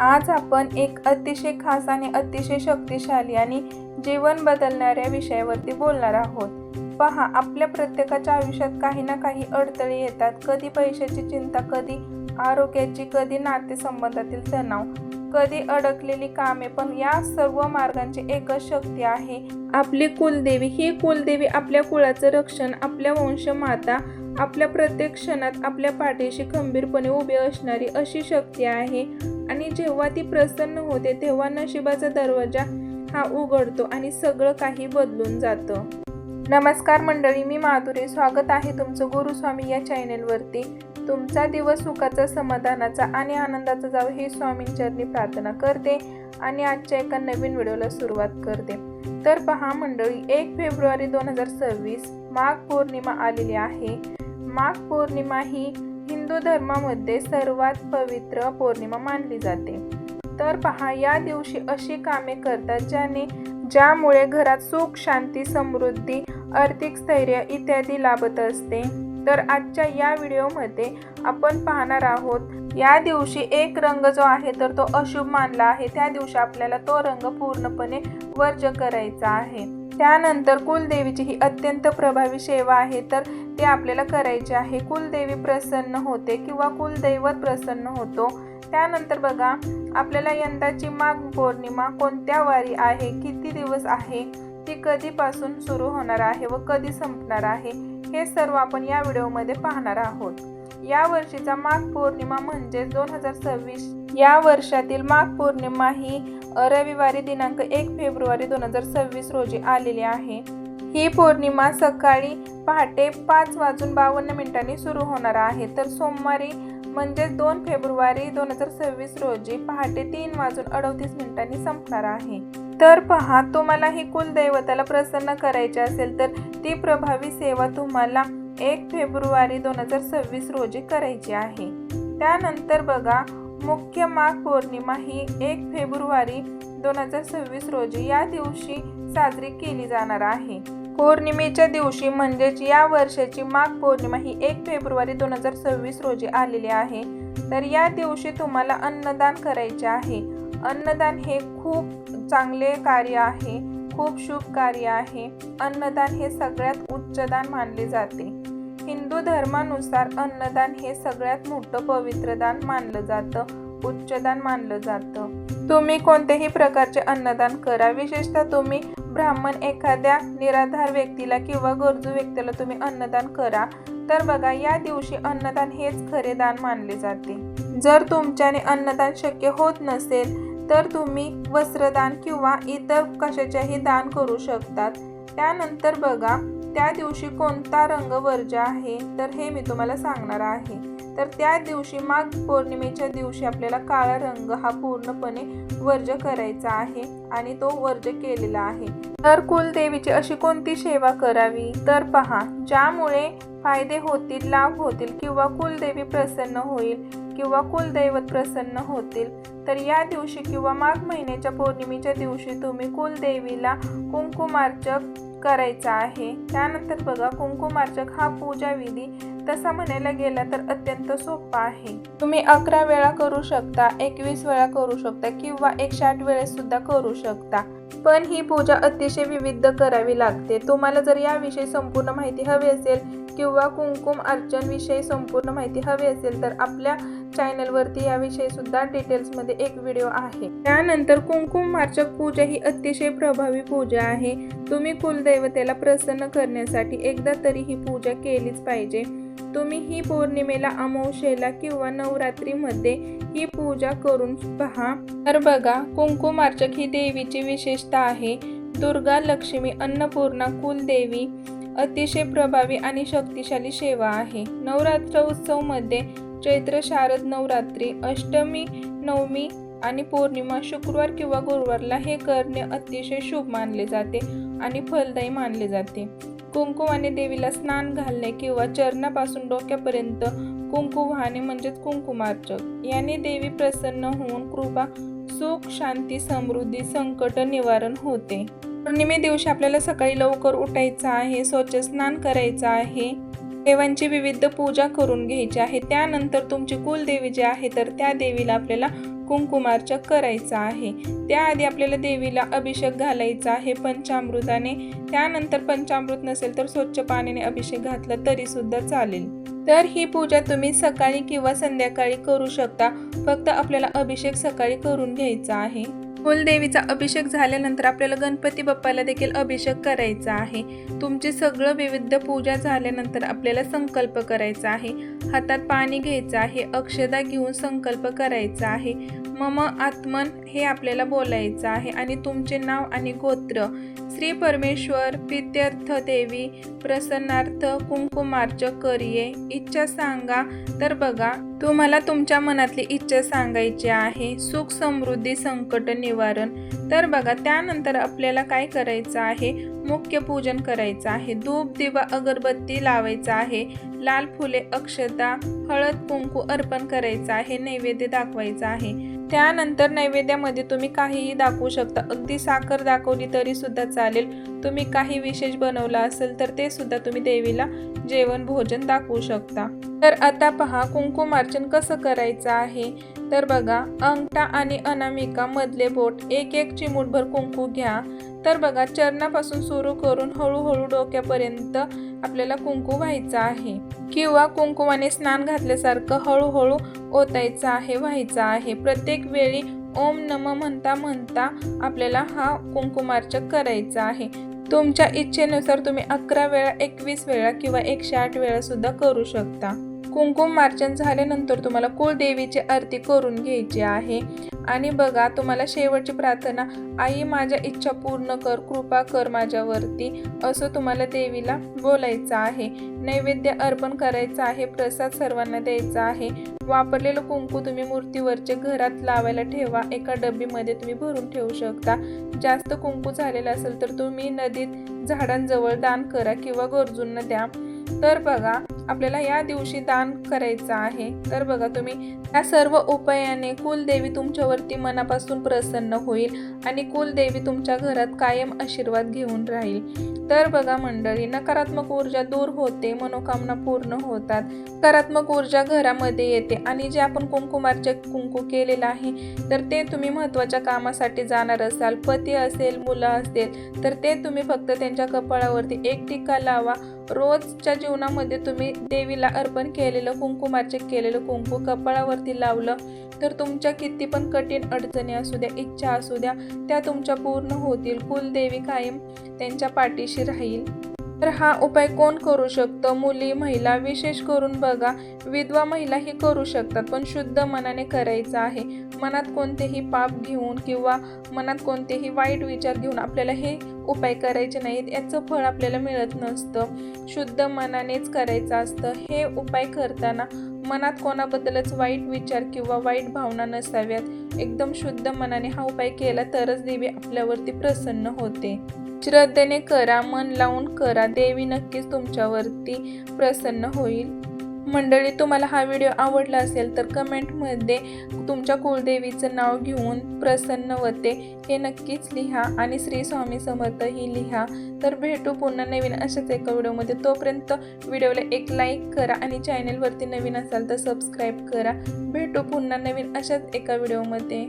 आज आपण एक अतिशय खास आणि अतिशय शक्तिशाली आणि जीवन बदलणाऱ्या विषयावरती बोलणार आहोत. पहा आपल्या प्रत्येकाच्या आयुष्यात काही ना काही अडथळे येतात. कधी पैशाची चिंता कधी आरोग्याची कधी नातेसंबंधातील तणाव कधी अडकलेली कामे. पण या सर्व मार्गांची एकच शक्ती आहे. आपली कुलदेवी ही कुलदेवी आपल्या कुळाचं रक्षण आपल्या वंशमाता आपल्या प्रत्येक क्षणात आपल्या पाठीशी खंबीरपणे उभी असणारी अशी शक्ती आहे. आणि जेव्हा ती प्रसन्न होते तेव्हा नशिबाचा दरवाजा हा उघडतो आणि सगळं काही बदलून जातं. नमस्कार मंडळी मी माधुरी. स्वागत आहे तुमचं गुरुस्वामी या चॅनेलवरती. तुमचा दिवस सुखाचा समाधानाचा आणि आनंदाचा जावं हे स्वामींचरणी प्रार्थना करते आणि आजच्या एका नवीन व्हिडिओला सुरुवात करते. तर पहा मंडळी एक फेब्रुवारी दोन हजार सव्वीस माघ पौर्णिमा आलेली आहे. माघ पौर्णिमा ही हिंदू धर्मामध्ये सर्वात पवित्र पौर्णिमा मानली जाते. तर पहा या दिवशी अशी कामे करतात ज्याने ज्यामुळे घरात सुख शांती समृद्धी आर्थिक स्थैर्य इत्यादी लाभत असते. तर आजच्या या व्हिडिओमध्ये आपण पाहणार आहोत या दिवशी एक रंग जो आहे तर तो अशुभ मानला आहे. त्या दिवशी आपल्याला तो रंग पूर्णपणे वर्ज करायचा आहे. त्यानंतर कुलदेवीची ही अत्यंत प्रभावी सेवा आहे तर ते आपल्याला करायचे आहे. कुलदेवी प्रसन्न होते किंवा कुलदैवत प्रसन्न होतो. त्यानंतर बघा आपल्याला यंदाची माघ पौर्णिमा कोणत्या वारी आहे किती दिवस आहे ती कधीपासून सुरू होणार आहे व कधी संपणार आहे हे सर्व आपण या व्हिडिओमध्ये पाहणार आहोत. या वर्षीचा माघ पौर्णिमा म्हणजे दोन हजार सव्वीस. या वर्षातील माघ पौर्णिमा ही रविवारी दिनांक एक फेब्रुवारी दोन हजार सव्वीस रोजी आलेली आहे. ही पौर्णिमा सकाळी पहाटे पाच वाजून बावन्न मिनिटांनी सुरू होणार आहे. तर सोमवारी म्हणजे दोन फेब्रुवारी दोन हजार सव्वीस रोजी पहाटे तीन वाजून अडतीस मिनिटांनी संपणार आहे. तर पहा तुम्हाला ही कुलदैवताला प्रसन्न करायचे असेल तर ती प्रभावी सेवा तुम्हाला एक फेब्रुवारी दोन हजार सव्वीस रोजी करायची आहे. त्यानंतर बघा मुख्य माघ पौर्णिमा ही एक फेब्रुवारी दोन हजार सव्वीस रोजी या दिवशी साजरी केली जाणार आहे. पौर्णिमेच्या दिवशी म्हणजेच या वर्षाची माघ पौर्णिमा ही एक फेब्रुवारी दोन हजार सव्वीस रोजी आलेली आहे. तर या दिवशी तुम्हाला अन्नदान करायचे आहे. अन्नदान हे खूप चांगले कार्य आहे. खूप शुभ कार्य आहे. अन्नदान हे सगळ्यात उच्चदान मानले जाते. हिंदू धर्मानुसार अन्नदान हे सगळ्यात मोठं पवित्रदान मानलं जातं उच्चदान मानलं जातं. तुम्ही कोणत्याही प्रकारचे अन्नदान करा विशेषतः तुम्ही ब्राह्मण एखाद्या निराधार व्यक्तीला किंवा गरजू व्यक्तीला तुम्ही अन्नदान करा तर बघा या दिवशी अन्नदान हेच खरे दान मानले जाते. जर तुमच्याने अन्नदान शक्य होत नसेल तर तुम्ही वस्त्रदान किंवा इतर कशाचेही दान करू शकतात. त्यानंतर बघा त्या दिवशी कोणता रंग वर्ज आहे तर हे मी तुम्हाला सांगणार आहे. तर त्या दिवशी माघ पौर्णिमेच्या दिवशी आपल्याला काळा रंग हा पूर्णपणे वर्ज करायचा आहे आणि तो वर्ज केलेला आहे. तर कुलदेवीची अशी कोणती सेवा करावी? तर पहा ज्यामुळे फायदे होतील लाभ होतील किंवा कुलदेवी प्रसन्न होईल किंवा कुलदैवत प्रसन्न होतील तर या दिवशी किंवा माघ महिन्याच्या पौर्णिमेच्या दिवशी तुम्ही कुलदेवीला कुंकुमार्चक करायचा आहे. त्यानंतर बघा कुंकुमार्चक हा पूजा विधी तसा म्हणायला गेला तर अत्यंत सोपा आहे. तुम्ही अकरा वेळा करू शकता एकवीस वेळा करू शकता किंवा एकशे आठ वेळेस सुद्धा करू शकता. पण ही पूजा अतिशय विविध करावी लागते. तुम्हाला जर याविषयी संपूर्ण माहिती हवी असेल किंवा कुंकुम अर्चन विषयी संपूर्ण माहिती हवी असेल तर आपल्या चॅनलवरती याविषयी सुद्धा डिटेल्समध्ये एक व्हिडिओ आहे. त्यानंतर कुंकुम मार्चक पूजा ही अतिशय प्रभावी पूजा आहे. तुम्ही कुलदैवतेला प्रसन्न करण्यासाठी एकदा तरी ही पूजा केलीच पाहिजे. तुम्ही ही पौर्णिमेला अमावशेला किंवा नवरात्रीमध्ये ही पूजा करून पहा. तर बघा कुंकुमार्चक ही देवीची विशेषता आहे. दुर्गा लक्ष्मी अन्नपूर्णा कुलदेवी अतिशय प्रभावी आणि शक्तिशाली सेवा आहे. नवरात्र उत्सवमध्ये चैत्र शारद नवरात्री अष्टमी नवमी आणि पौर्णिमा शुक्रवार किंवा गुरुवारला हे करणे अतिशय शुभ मानले जाते आणि फलदायी मानले जाते. कुंकुमाने देवीला स्नान घालणे किंवा चरणापासून डोक्यापर्यंत कुंकू वाहणे म्हणजेच कुंकुमार्चक याने देवी प्रसन्न होऊन कृपा सुख शांती समृद्धी संकट निवारण होते. पौर्णिमे दिवशी आपल्याला सकाळी लवकर उठायचं आहे स्वच्छ स्नान करायचं आहे. देवांची विविध पूजा करून घ्यायची आहे. त्यानंतर तुमची कुलदेवी जी आहे तर त्या देवीला आपल्याला कुंकुमार्चक करायचा आहे. त्याआधी आपल्याला देवीला अभिषेक घालायचा आहे पंचामृताने. त्यानंतर पंचामृत नसेल तर स्वच्छ पाण्याने अभिषेक घातला तरी सुद्धा चालेल. तर ही पूजा तुम्ही सकाळी किंवा संध्याकाळी करू शकता. फक्त आपल्याला अभिषेक सकाळी करून घ्यायचा आहे. कुलदेवीचा अभिषेक झाल्यानंतर आपल्याला गणपती बाप्पाला देखील अभिषेक करायचा आहे. तुमचे सगळं विविध पूजा झाल्यानंतर आपल्याला संकल्प करायचा आहे. हातात पाणी घ्यायचं आहे अक्षदा घेऊन संकल्प करायचा आहे. मम आत्मन हे आपल्याला बोलायचं आहे आणि तुमचे नाव आणि गोत्र श्री परमेश्वर प्रित्यर्थ देवी प्रसन्नार्थ कुंकुमार्च करिये. इच्छा सांगा तर बघा तुम्हाला तुमच्या मनातली इच्छा सांगायची आहे सुख समृद्धी संकट निवारण. तर बघा त्यानंतर आपल्याला काय करायचं आहे? मुख्य पूजन करायचं आहे. धूप दिवा अगरबत्ती लावायचा आहे. लाल फुले अक्षता हळद कुंकू अर्पण करायचं आहे. नैवेद्य दाखवायचा आहे. त्यानंतर नैवेद्यामध्ये तुम्ही काहीही दाखवू शकता. अगदी साखर दाखवली तरी सुद्धा चालेल. तुम्ही काही विशेष बनवला असेल तर ते सुद्धा तुम्ही देवीला जेवण भोजन दाखवू शकता. तर आता पहा कुंकुमार्चन कसं करायचं आहे? तर बघा अंगठा आणि अनामिका मधले बोट एक एक चिमूटभर कुंकू घ्या. तर बघा चरणापासून सुरू करून हळूहळू डोक्यापर्यंत आपल्याला कुंकू व्हायचं आहे. किंवा कुंकुमाने स्नान घातल्यासारखं हळूहळू ओतायचं आहे व्हायचं आहे. प्रत्येक वेळी ओम नम म्हणता म्हणता आपल्याला हा कुंकुमार्चक करायचा आहे. तुमच्या इच्छेनुसार तुम्ही अकरा वेळा एकवीस वेळा किंवा एकशे आठ वेळा सुद्धा करू शकता. कुंकुम मार्जन झाल्यानंतर तुम्हाला कुलदेवीची आरती करून घ्यायची आहे. आणि बघा तुम्हाला शेवटची प्रार्थना आई माझ्या इच्छा पूर्ण कर कृपा कर माझ्यावरती असं तुम्हाला देवीला बोलायचं आहे. नैवेद्य अर्पण करायचं आहे प्रसाद सर्वांना द्यायचा आहे. वापरलेलं कुंकू तुम्ही मूर्तीवरचे घरात लावायला ठेवा एका डब्बीमध्ये तुम्ही भरून ठेवू शकता. जास्त कुंकू झालेलं असेल तर तुम्ही नदीत झाडांजवळ दान करा किंवा गरजूंना द्या. तर बघा आपल्याला या दिवशी दान करायचं आहे. तर बघा तुम्ही या सर्व उपायाने कुलदेवी तुमच्यावरती मनापासून प्रसन्न होईल आणि कुलदेवी तुमच्या घरात कायम आशीर्वाद घेऊन राहील. तर बघा मंडळी नकारात्मक ऊर्जा दूर होते मनोकामना पूर्ण होतात. सकारात्मक ऊर्जा घरामध्ये येते आणि जे आपण कुंकुमार्चे कुंकू केलेलं आहे तर ते तुम्ही महत्त्वाच्या कामासाठी जाणार असाल. पती असेल मुलं असेल तर ते तुम्ही फक्त त्यांच्या कपाळावरती एक टिक्का लावा. रोजच्या जीवनामध्ये तुम्ही देवीला अर्पण केलेलं कुंकुमाचे केलेलं कुंकू कपाळावरती लावलं तर तुमच्या किती पण कठीण अडचणी असू द्या इच्छा असू द्या त्या तुमच्या पूर्ण होतील. कुलदेवी कायम त्यांच्या पाठीशी राहील. तर हा उपाय कोण करू शकतं? मुली महिला विशेष करून बघा. विधवा महिलाही करू शकतात पण शुद्ध मनाने करायचं आहे. मनात कोणतेही पाप घेऊन किंवा मनात कोणतेही वाईट विचार घेऊन आपल्याला हे उपाय करायचे नाहीत. याचं फळ आपल्याला मिळत नसतं. शुद्ध मनानेच करायचं असतं. हे उपाय करताना मनात कोणाबद्दलच वाईट विचार किंवा वाईट भावना नसाव्यात. एकदम शुद्ध मनाने हा उपाय केला तरच देवी आपल्यावरती प्रसन्न होते. श्रद्धेने करा मन लावून करा. देवी नक्कीच तुमच्यावरती प्रसन्न होईल. मंडळी तुम्हाला हा व्हिडिओ आवडला असेल तर कमेंटमध्ये तुमच्या कुलदेवीचं नाव घेऊन प्रसन्न होते हे नक्कीच लिहा आणि श्री स्वामी समर्थही लिहा. तर भेटू पुन्हा नवीन अशाच एका व्हिडिओमध्ये. तोपर्यंत व्हिडिओला एक लाईक करा आणि चॅनलवरती नवीन असाल तर सबस्क्राईब करा. भेटू पुन्हा नवीन अशाच एका व्हिडिओमध्ये.